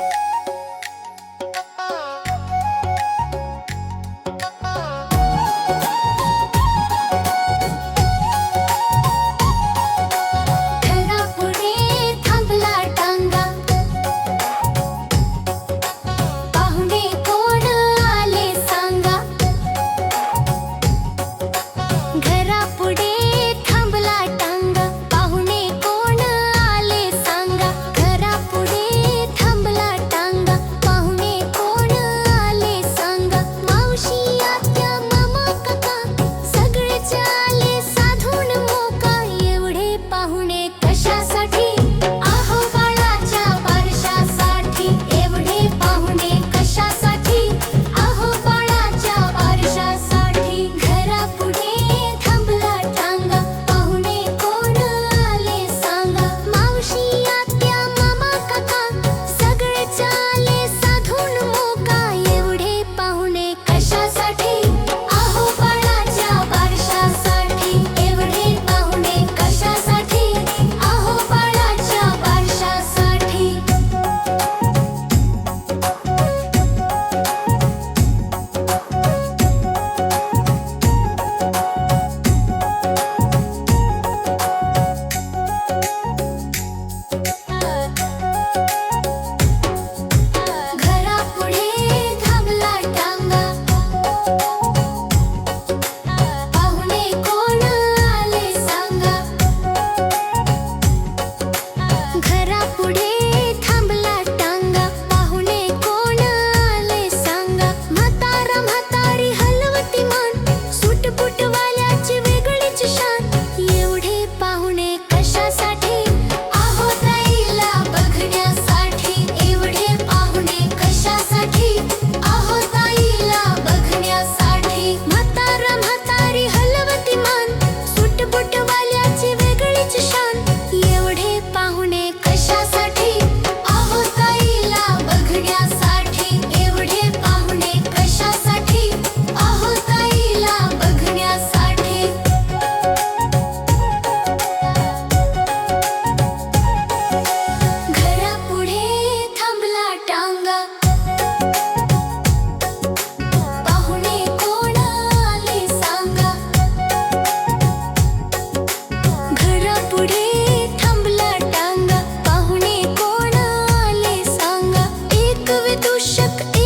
Bye. एक विदूषक